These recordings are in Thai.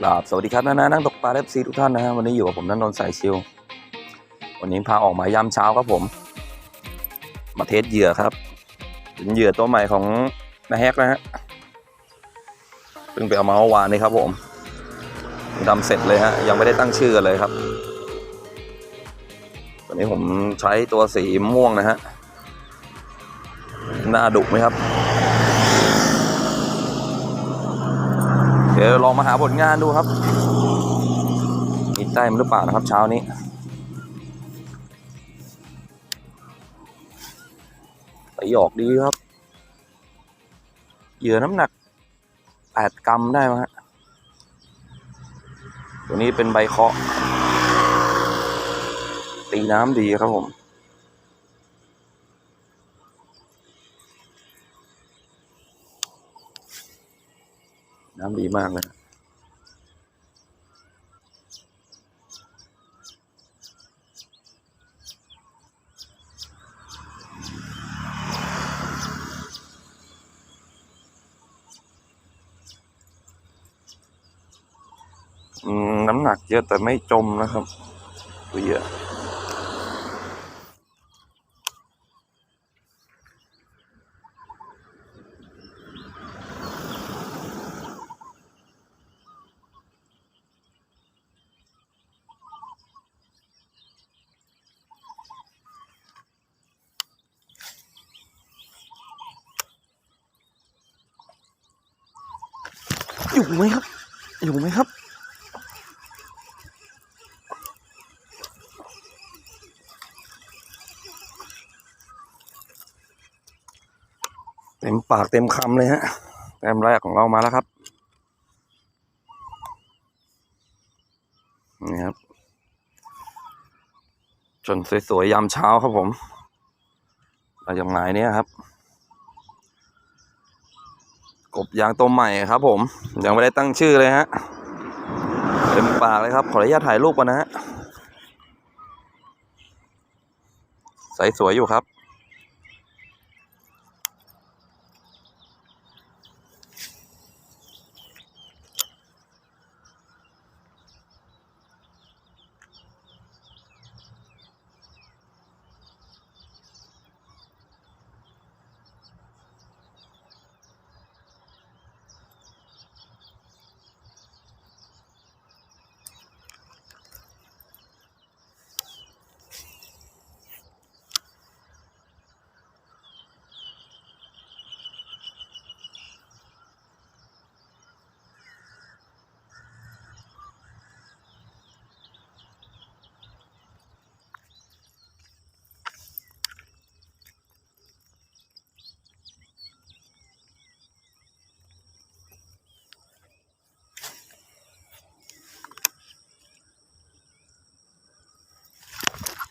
กราบสวัสดีครับนะนะนั่งตกปลาเล็บซีทุกท่านนะฮะวันนี้อยู่กับผมนันนนท์สายชิว วันนี้พาออกมายามเช้าครับผม มาเทสเหยื่อครับ เป็นเหยื่อตัวใหม่ของนาแฮกนะฮะเพิ่งไปเอามาเมื่อวานนี้ครับผมเพิ่งทำเสร็จเลยฮะยังไม่ได้ตั้งชื่อกันเลยครับวันนี้ผมใช้ตัวสีม่วงนะฮะหน้าดุไหมครับ ดี๋ยวลองมาหาผลงานดูครับมีแต้มหรือเปล่านะครับเช้านี้ไปหยอกดีครับ เหยื่อน้ำหนัก8กรัมได้ไหมฮะตัวนี้เป็นใบเคาะ ตีน้ำดีครับผม น้ำดีมากเลยอืมน้ำหนักเยอะแต่ไม่จมนะครับตัวเยอะ อยู่ไหมครับ อยู่ไหมครับ เต็มปากเต็มคำเลยฮะแต้มแรกของเรามาแล้วครับ นี่ครับ จนสวยๆยามเช้าครับผมมาจากหมายเนี้ยครับ กบยางตัวใหม่ครับ ผม ยังไม่ได้ตั้งชื่อเลยฮะเต็มปากเลยครับ ขออนุญาตถ่ายรูปก่อนนะฮะใสสวยอยู่ครับ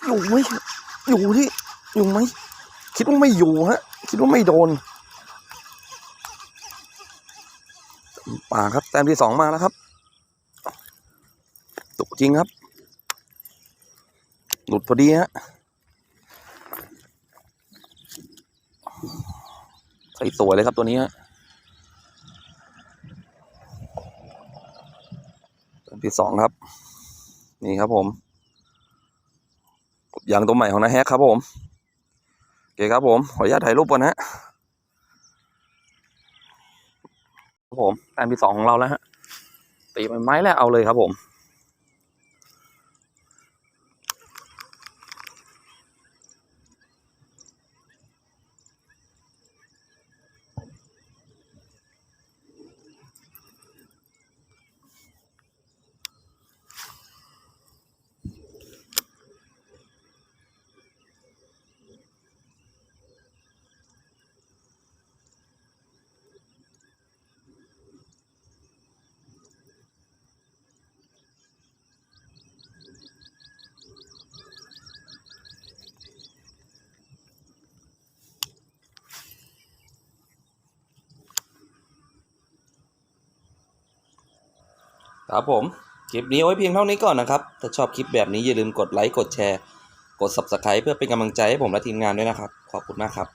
อยู่ไหมอยู่ที่อยู่ไหมคิดว่าไม่อยู่ฮะ คิดว่าไม่โดนป่าครับแต้มที่สองมาแล้วครับตกจริงครับ หลุดพอดีฮะใส่สวยเลยครับตัวนี้ฮะแต้มที่สองครับ นี่ครับผม ยางตัวใหม่ของนาแฮกครับผมโอเคครับผมขออนุญาตถ่ายรูปก่อนะฮะครับผมแต้มที่สองของเราแล้วฮะตีไปไม้แล้วเอาเลยครับผม ครับผม คลิปนี้เอาไว้เพียงเท่านี้ก่อนนะครับ ถ้าชอบคลิปแบบนี้อย่าลืมกดไลค์ กดแชร์ กด Subscribe เพื่อเป็นกำลังใจให้ผมและทีมงานด้วยนะครับ ขอบคุณมากครับ